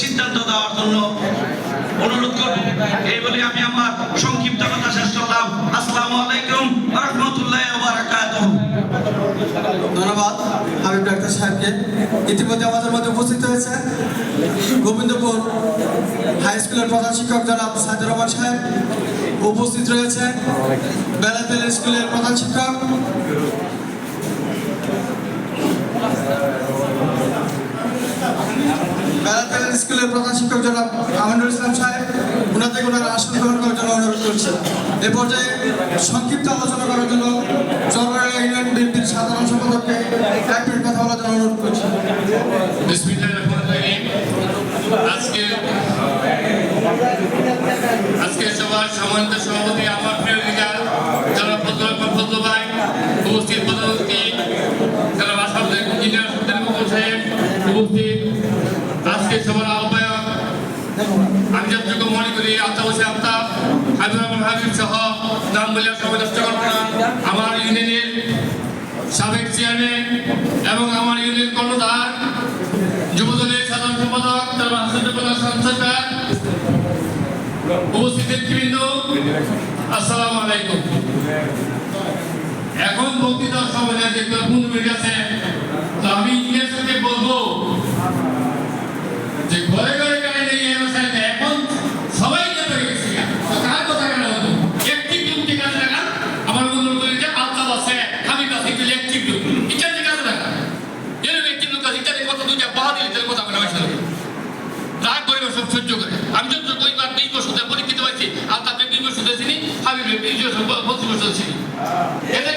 সিদ্ধান্ত দেওয়ার জন্য অনুরোধ করব। এই বলে আমি আমার সংক্ষিপ্ত কথা শেষ করলাম। আসসালামু আলাইকুম রহমতুল্লাহ বারাকাতুহ ধন্যবাদ হাবিব ডাক্তার সাহেবকে। ইতিমধ্যে আমাদের মধ্যে উপস্থিত হয়েছে গোবিন্দপুর হাই স্কুলের প্রধান শিক্ষক জনাব সাইদুর রহমান সাহেব। উপস্থিত রয়েছে বেলাতেল স্কুলের প্রধান শিক্ষক। বেলাতেল স্কুলের প্রধান শিক্ষক জনাব আমিনুল ইসলাম সাহেব ওনাদের ওনার আসন গ্রহণ করার জন্য অনুরোধ করছি। এ পর্যায়ে সংক্ষিপ্ত আলোচনা করার জন্য জলবায়ু ইউনিয়ন বিএনপির সাধারণ সম্পাদককে এক মিনিট কথা বলার জন্য অনুরোধ করছি। আজকে আজকে সবার সম্মানিত সভাপতি আজকে সবার আহ্বায়ক আমি যতটুকু মনে করি আফতাব হোসেন আফতাব হাবিব হাবিব সহ নাম বলে সবাই নষ্ট করব আমার ইউনিয়নের সাবেক চেয়ারম্যান এবং আমার ইউনিয়ন কর্ণধার যুবদলের সাধারণ সম্পাদক তার হাসান সরকার উপস্থিত নেতৃবৃন্দ আসসালামু আলাইকুম। এখন বক্তৃতার সময় যেগুলো পনেরো মিনিট নুরুলকে আলতাব আছে হাবিব আছে কিন্তু লেখচিব লোক ইত্যাদি কাজ দেখা এর ব্যক্তির লোক আছে ইত্যাদি কথা দুইটা বাহাদুর ইত্যাদি কথা আমরা বাইশ রাগ করে সব সহ্য করে আমি যত কই বার বিশ বছর পরীক্ষিত পাইছি আলতাবকে বিশ বছর চিনি হাবিব বিশ বছর পঁচিশ বছর চিনি এটা